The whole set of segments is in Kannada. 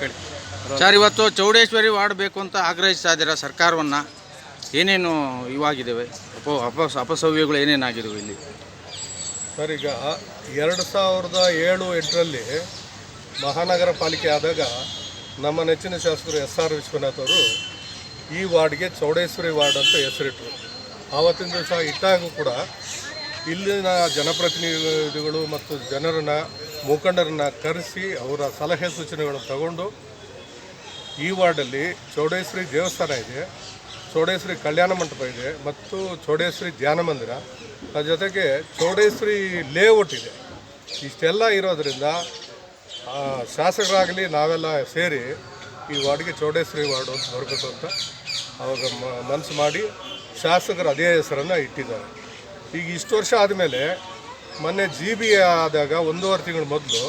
ಸರ್, ಇವತ್ತು ಚೌಡೇಶ್ವರಿ ವಾರ್ಡ್ ಬೇಕು ಅಂತ ಆಗ್ರಹಿಸ್ತಾ ಇದ್ದೀರಾ? ಸರ್ಕಾರವನ್ನು ಏನೇನು ಇವಾಗಿದ್ದಾವೆ ಅಪ ಅಪ ಅಪಸವ್ಯಗಳು ಏನೇನಾಗಿದ್ದಾವೆ ಇಲ್ಲಿ? ಸರ್, ಈಗ ಎರಡು ಸಾವಿರದ ಏಳು ಎಂಟರಲ್ಲಿ ಮಹಾನಗರ ಪಾಲಿಕೆ ಆದಾಗ ನಮ್ಮ ನೆಚ್ಚಿನ ಶಾಸಕರು ಎಸ್ ಆರ್ ವಿಶ್ವನಾಥ್ ಅವರು ಈ ವಾರ್ಡ್ಗೆ ಚೌಡೇಶ್ವರಿ ವಾರ್ಡ್ ಅಂತ ಹೆಸರಿಟ್ಟರು ಆವತ್ತಿನ ದಿವಸ ಇಟ್ಟಾಗೂ ಕೂಡ ಇಲ್ಲಿನ ಜನಪ್ರತಿನಿಧಿಗಳು ಮತ್ತು ಜನರನ್ನ ಮುಖಂಡರನ್ನ ಕರೆಸಿ ಅವರ ಸಲಹೆ ಸೂಚನೆಗಳನ್ನು ತಗೊಂಡು ಈ ವಾರ್ಡಲ್ಲಿ ಚೌಡೇಶ್ವರಿ ದೇವಸ್ಥಾನ ಇದೆ, ಚೌಡೇಶ್ವರಿ ಕಲ್ಯಾಣ ಮಂಟಪ ಇದೆ ಮತ್ತು ಚೌಡೇಶ್ವರಿ ಧ್ಯಾನ ಮಂದಿರ. ಅದರ ಜೊತೆಗೆ ಚೌಡೇಶ್ವರಿ ಲೇಔಟ್ ಇದೆ. ಇಷ್ಟೆಲ್ಲ ಇರೋದರಿಂದ ಶಾಸಕರಾಗಲಿ ನಾವೆಲ್ಲ ಸೇರಿ ಈ ವಾರ್ಡ್ಗೆ ಚೌಡೇಶ್ವರಿ ವಾರ್ಡ್ ಅಂತ ಬರಬೇಕು ಅಂತ ಅವಾಗ ಮನಸ್ಸು ಮಾಡಿ ಶಾಸಕರು ಅದೇ ಹೆಸರನ್ನು ಇಟ್ಟಿದ್ದಾರೆ. ಈಗ ಇಷ್ಟು ವರ್ಷ ಆದಮೇಲೆ ಮೊನ್ನೆ ಜಿ ಬಿ ಆದಾಗ ಒಂದೂವರೆ ತಿಂಗಳ ಮೊದಲು,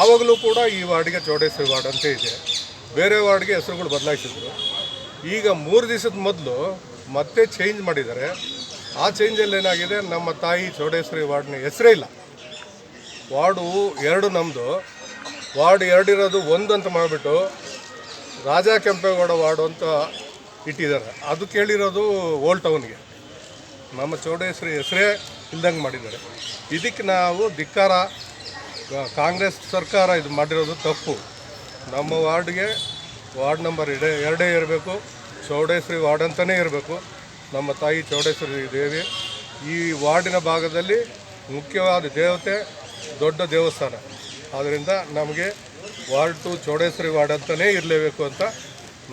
ಆವಾಗಲೂ ಕೂಡ ಈ ವಾರ್ಡ್ಗೆ ಚೌಡೇಶ್ವರಿ ವಾರ್ಡ್ ಅಂತ ಇದೆ. ಬೇರೆ ವಾರ್ಡ್ಗೆ ಹೆಸರುಗಳು ಬದಲಾಯಿಸಿದ್ರು. ಈಗ ಮೂರು ದಿವಸದ ಮೊದಲು ಮತ್ತೆ ಚೇಂಜ್ ಮಾಡಿದ್ದಾರೆ. ಆ ಚೇಂಜಲ್ಲಿ ಏನಾಗಿದೆ? ನಮ್ಮ ತಾಯಿ ಚೌಡೇಶ್ವರಿ ವಾರ್ಡ್ನ ಹೆಸರೇ ಇಲ್ಲ. ವಾರ್ಡು ಎರಡು ನಮ್ಮದು ವಾರ್ಡ್ ಎರಡಿರೋದು ಒಂದು ಅಂತ ಮಾಡಿಬಿಟ್ಟು ರಾಜಾ ಕೆಂಪೇಗೌಡ ವಾರ್ಡು ಅಂತ ಇಟ್ಟಿದ್ದಾರೆ. ಅದು ಕೇಳಿರೋದು ಓಲ್ಡ್ ಟೌನ್ಗೆ ನಮ್ಮ ಚೌಡೇಶ್ವರಿ ಹೆಸರೇ ಇಲ್ದಂಗೆ ಮಾಡಿದ್ದಾರೆ. ಇದಕ್ಕೆ ನಾವು ಧಿಕ್ಕಾರ ಕಾಂಗ್ರೆಸ್ ಸರ್ಕಾರ ಇದು ಮಾಡಿರೋದು ತಪ್ಪು. ನಮ್ಮ ವಾರ್ಡ್ಗೆ ವಾರ್ಡ್ ನಂಬರ್ ಎರಡೇ ಎರಡೇ ಇರಬೇಕು. ಚೌಡೇಶ್ವರಿ ವಾರ್ಡ್ ಅಂತಲೇ ಇರಬೇಕು. ನಮ್ಮ ತಾಯಿ ಚೌಡೇಶ್ವರಿ ದೇವಿ ಈ ವಾರ್ಡಿನ ಭಾಗದಲ್ಲಿ ಮುಖ್ಯವಾದ ದೇವತೆ ದೊಡ್ಡ ದೇವಸ್ಥಾನ. ಆದ್ದರಿಂದ ನಮಗೆ ವಾರ್ಡ್ ಟು ಚೌಡೇಶ್ವರಿ ವಾರ್ಡ್ ಅಂತಲೇ ಇರಲೇಬೇಕು ಅಂತ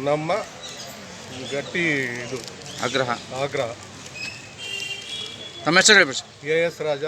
ನಮ್ಮ ಗಟ್ಟಿ ಇದು ಆಗ್ರಹ. ಆಗ್ರಹ. ತಮ್ಮ ಹೆಸರು ಹೇಳಿ ಸರ್ ಎ ಎಸ್ ರಾಜ